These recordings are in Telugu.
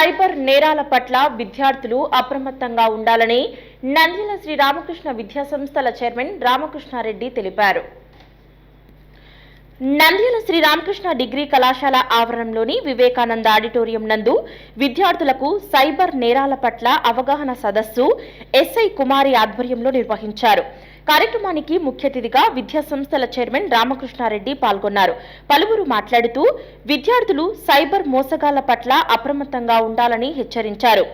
సైబర్ నేరాల పట్ల విద్యార్థులు అప్రమత్తంగా ఉండాలని నంద్యాల శ్రీ రామకృష్ణ విద్యా సంస్థల చైర్మన్ రామకృష్ణారెడ్డి తెలిపారు. నంద్యాల శ్రీరామకృష్ణ డిగ్రీ కళాశాల ఆవరణంలోని వివేకానంద ఆడిటోరియం నందు విద్యార్థులకు సైబర్ నేరాల పట్ల అవగాహన సదస్సు ఎస్ఐ కుమారి ఆధ్వర్యంలో నిర్వహించారు. కార్యక్రమానికి ముఖ్య అతిథిగా విద్యా సంస్థల చైర్మన్ రామకృష్ణారెడ్డి పాల్గొన్నారు. పలువురు మాట్లాడుతూ విద్యార్థులు సైబర్ మోసగాళ్ళ పట్ల అప్రమత్తంగా ఉండాలని హెచ్చరించారు.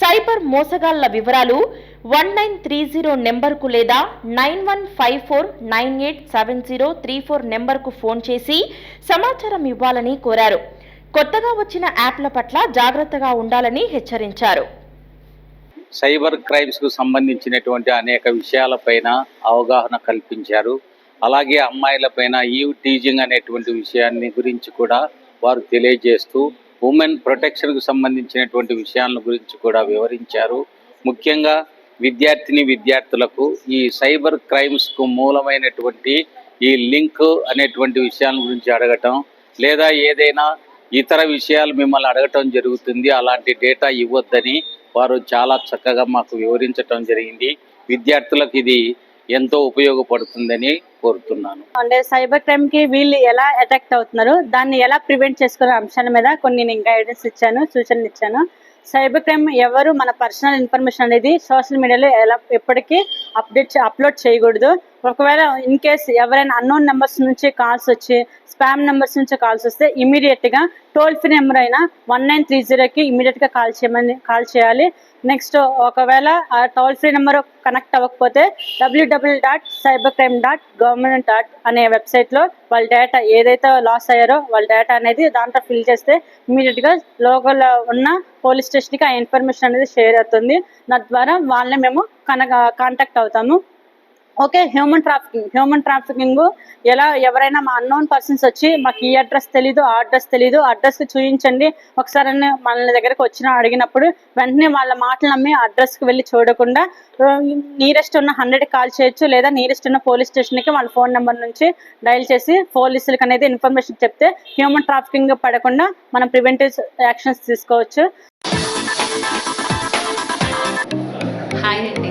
సైబర్ మోసగాళ్ళ వివరాలు వన్ నైన్ త్రీ జీరో నెంబర్కు లేదా nine one five four nine eight seven zero three four నెంబర్కు ఫోన్ చేసి సమాచారం ఇవ్వాలని కోరారు. కొత్తగా వచ్చిన యాప్ల పట్ల జాగ్రత్తగా ఉండాలని హెచ్చరించారు. సైబర్ క్రైమ్స్కు సంబంధించినటువంటి అనేక విషయాలపైన అవగాహన కల్పించారు. అలాగే అమ్మాయిలపైన ఈవ్ టీజింగ్ అనేటువంటి విషయాన్ని గురించి కూడా వారు తెలియజేస్తూ ఉమెన్ ప్రొటెక్షన్కు సంబంధించినటువంటి విషయాల గురించి కూడా వివరించారు. ముఖ్యంగా విద్యార్థిని విద్యార్థులకు ఈ సైబర్ క్రైమ్స్కు మూలమైనటువంటి ఈ లింక్ అనేటువంటి విషయాల గురించి అడగటం లేదా ఏదైనా ఇతర విషయాలు మిమ్మల్ని అడగటం జరుగుతుంది. అలాంటి డేటా ఇవ్వద్దని వారు చాలా చక్కగా మాకు వివరించటం జరిగింది. విద్యార్థులకు ఇది ఎంతో ఉపయోగపడుతుందని కోరుతున్నాను. అంటే సైబర్ క్రైమ్కి వీళ్ళు ఎలా అటాక్ట్ అవుతున్నారు? దాన్ని ఎలా ప్రివెంట్ చేసుకునే అంశాల మీద కొన్ని నేను గైడెన్స్ ఇచ్చాను సూచనలు ఇచ్చాను. సైబర్ క్రైమ్ ఎవరు మన పర్సనల్ ఇన్ఫర్మేషన్ అనేది సోషల్ మీడియాలో ఎలా ఎప్పటికీ అప్డేట్ అప్లోడ్ చేయకూడదు. ఒకవేళ ఇన్ కేస్ ఎవరైనా అన్నోన్ నెంబర్స్ నుంచి కాల్స్ వచ్చి స్పామ్ నెంబర్స్ నుంచి కాల్స్ వస్తే ఇమీడియట్గా టోల్ ఫ్రీ నెంబర్ అయినా వన్ నైన్ త్రీ జీరోకి ఇమీడియట్గా కాల్ చేయమని కాల్ చేయాలి. నెక్స్ట్ ఒకవేళ ఆ టోల్ ఫ్రీ నెంబర్ కనెక్ట్ అవ్వకపోతే WWW dot cyber crime dot government dot అనే వెబ్సైట్లో వాళ్ళ డేటా ఏదైతే లాస్ అయ్యారో వాళ్ళ డేటా అనేది దాంట్లో ఫిల్ చేస్తే ఇమీడియట్గా లోకల్ ఉన్న పోలీస్ స్టేషన్కి ఆ ఇన్ఫర్మేషన్ అనేది షేర్ అవుతుంది. దాని ద్వారా వాళ్ళని మేము కనక కాంటాక్ట్ అవుతాము. Okay human trafficking human trafficking ఎలా ఎవరైనా మా అన్నోన్ పర్సన్స్ వచ్చి మాకు ఈ అడ్రస్ తెలీదు ఆ అడ్రస్ తెలీదు అడ్రస్ చూపించండి ఒకసారి మన దగ్గరకు వచ్చిన అడిగినప్పుడు వెంటనే వాళ్ళ మాటలు నమ్మి అడ్రస్కి వెళ్ళి చూడకుండా నీరెస్ట్ ఉన్న హండ్రెడ్ కాల్ చేయొచ్చు లేదా నీరెస్ట్ ఉన్న పోలీస్ స్టేషన్కి వాళ్ళ ఫోన్ నెంబర్ నుంచి డయల్ చేసి పోలీసులకు అనేది ఇన్ఫర్మేషన్ చెప్తే హ్యూమన్ ట్రాఫికింగ్ పడకుండా మనం ప్రివెంటివ్ యాక్షన్స్ తీసుకోవచ్చు. హాయ్ అండి